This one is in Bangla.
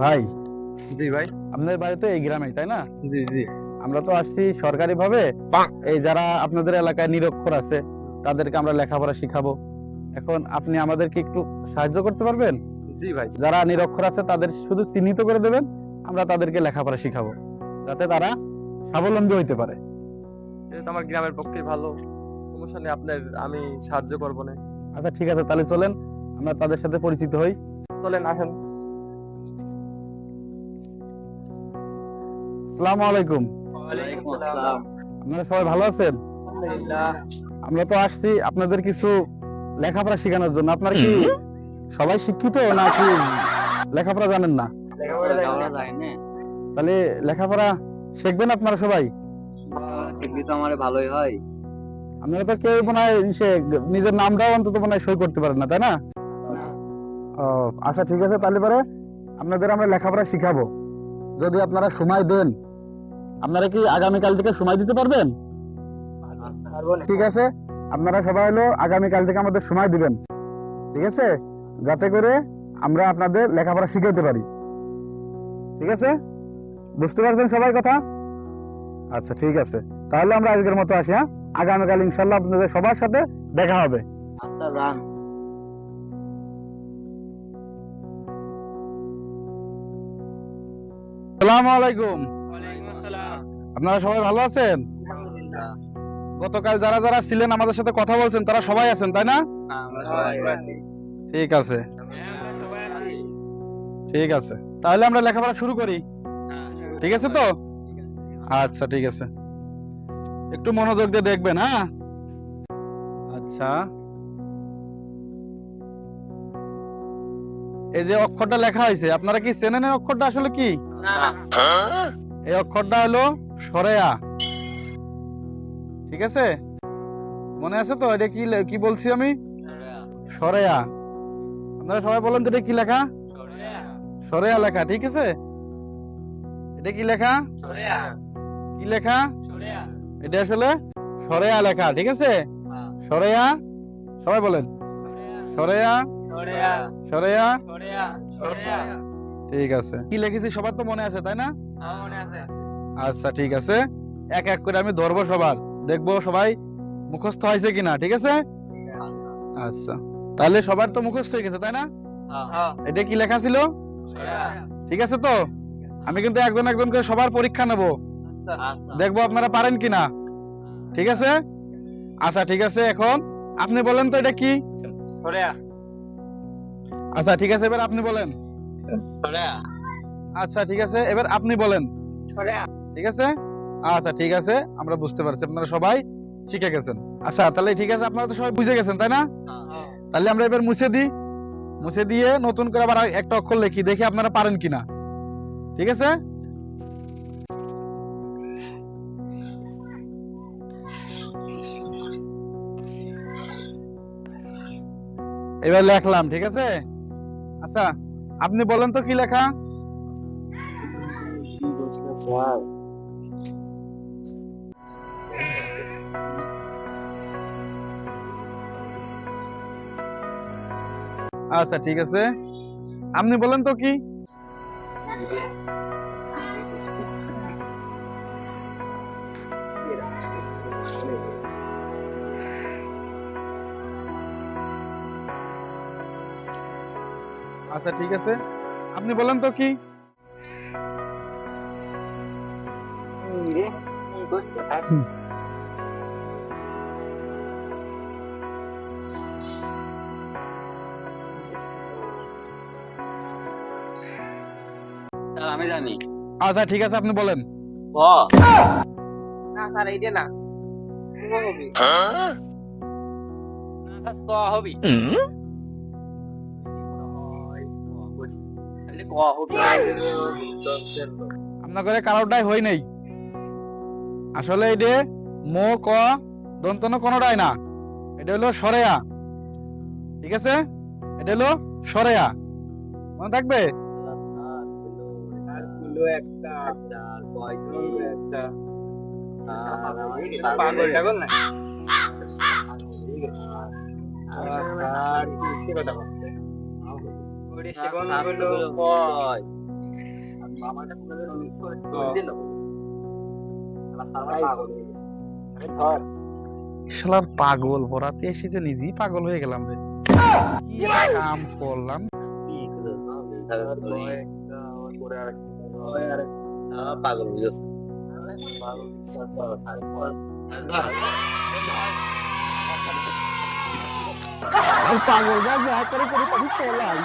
ভাই। জি ভাই। আপনাদের বাড়ি তো এই গ্রামে তাই না? জি জি। আমরা তো আসছি সরকারি ভাবে এই যারা আপনাদের এলাকায় নিরক্ষর আছে তাদেরকে আমরা লেখাপড়া শিখাবো। এখন আপনি আমাদেরকে একটু সাহায্য করতে পারবেন? জি ভাই। যারা নিরক্ষর আছে তাদের শুধু চিহ্নিত করে দেবেন আমরা তাদেরকে লেখাপড়া শিখাবো। যাতে তারা স্বাবলম্বী হইতে পারে। এটা তো আমার গ্রামের পক্ষে ভালো। সমস্যা নেই আপনার আমি সাহায্য করব না। আচ্ছা ঠিক আছে তাহলে চলেন। আমরা তাদের সাথে পরিচিত হই। চলেন আসেন। আসসালামু আলাইকুম। আপনারা সবাই ভালো আছেন? আমরা তো আসছি আপনাদের কিছু লেখাপড়া শেখানোর জন্য। আপনারা কি সবাই শিক্ষিত নাকি লেখাপড়া জানেন না? তাহলে লেখাপড়া শিখবেন আপনারা সবাই? আমার ভালোই হয়। আপনারা তো কেউ মনে হয় সে নিজের নামটাও অন্তত মনে হয় সই করতে পারেন না তাই না। ও আচ্ছা ঠিক আছে তাহলে পরে আপনাদের আমরা লেখাপড়া শিখাবো। যদি আপনারা সময় দেন, আপনারা কি আগামীকাল থেকে সময় দিতে পারবেন? ঠিক আছে, আপনারা সবাই হলো আগামীকাল থেকে আমাদের সময় দিবেন। ঠিক আছে? যাতে করে আমরা আপনাদের লেখাপড়া শিখাতে পারি। ঠিক আছে? বুঝতে পারছেন সবাই কথা? আচ্ছা ঠিক আছে। তাহলে আমরা আজকের মতো আসি হ্যাঁ? আগামীকাল ইনশাল্লাহ আপনাদের সবার সাথে দেখা হবে। আচ্ছা আলাইকুম। আপনারা সবাই ভালো আছেন? গতকাল যারা যারা ছিলেন আমাদের সাথে কথা বলছেন তারা সবাই আছেন তাই না? আছি। ঠিক আছে। ঠিক আছে। তাহলে আমরা লেখাপড়া শুরু করি। ঠিক আছে তো? আচ্ছা ঠিক আছে। একটু মনোযোগ দিয়ে দেখবেন হ্যাঁ? আচ্ছা। এই যে অক্ষরটা লেখা হয়েছে আপনারা কি চেনেন অক্ষরটা আসলে কি? এই অক্ষরটা হলো সরেয়া। ঠিক আছে? মনে আছে তো? এটা কি কি বলছি আমি? সরেয়া। আপনারা সবাই বলেন এটা কি লেখা? সরেয়া লেখা ঠিক আছে? এটা কি লেখা? কি লেখা? এটা আসলে সরেয়া লেখা ঠিক আছে? সরেয়া? সবাই বলেন। সরেয়া। সরেয়া। ঠিক আছে। কি লিখেছি সবার তো মনে আছে তাই না? আচ্ছা ঠিক আছে। এক এক করে আমি ধরবো সবার। দেখব সবাই মুখস্থ হয়েছে কিনা ঠিক আছে? আচ্ছা। তাহলে সবার তো মুখস্থ হয়ে গেছে তাই না? এটা কি লেখা ছিল? ঠিক আছে তো? আমি কিন্তু একজন একজন করে সবার পরীক্ষা নেব। দেখব আপনারা পারেন কিনা। ঠিক আছে? আচ্ছা ঠিক আছে এখন আপনি বলেন তো এটা কি? আচ্ছা ঠিক আছে এবার আপনি বলেন। আচ্ছা ঠিক আছে। এবার আপনি বলেন। ঠিক আছে? আচ্ছা ঠিক আছে। আমরা বুঝতে পারছি আপনারা সবাই শিখে গেছেন। আচ্ছা তাহলে ঠিক আছে আপনারা তো সবাই বুঝে গেছেন তাই না? তাহলে আমরা এবার মুছে দিই। মুছে দিয়ে নতুন করে আবার একটা অক্ষর লিখি দেখি আপনারা পারেন কিনা। ঠিক আছে? এবার লেখলাম ঠিক আছে? আচ্ছা। আপনি বলেন তো কি লেখা? আচ্ছা ঠিক আছে। আপনি বলেন তো কি? আচ্ছা ঠিক আছে। আপনি বলেন তো কি? আমি জানি। আচ্ছা ঠিক আছে আপনি বলেন। না স্যার এইটা না। চ হবি খালি ক হবি? আপনার ঘরে কারোটাই হই নাই। আসলে এটা মো ক দন্তন কোনটাই না। এটা হলো সরেয়া। ঠিক আছে? এটা হলো সরেয়া। মনে থাকবে? পাগল না। সারা পাগল হয়ে ভরাতে এসে যে নিজেই পাগল হয়ে গেলাম রে। কাম করলাম? পাগল পাগল যা যা করে করে পাবি চলাই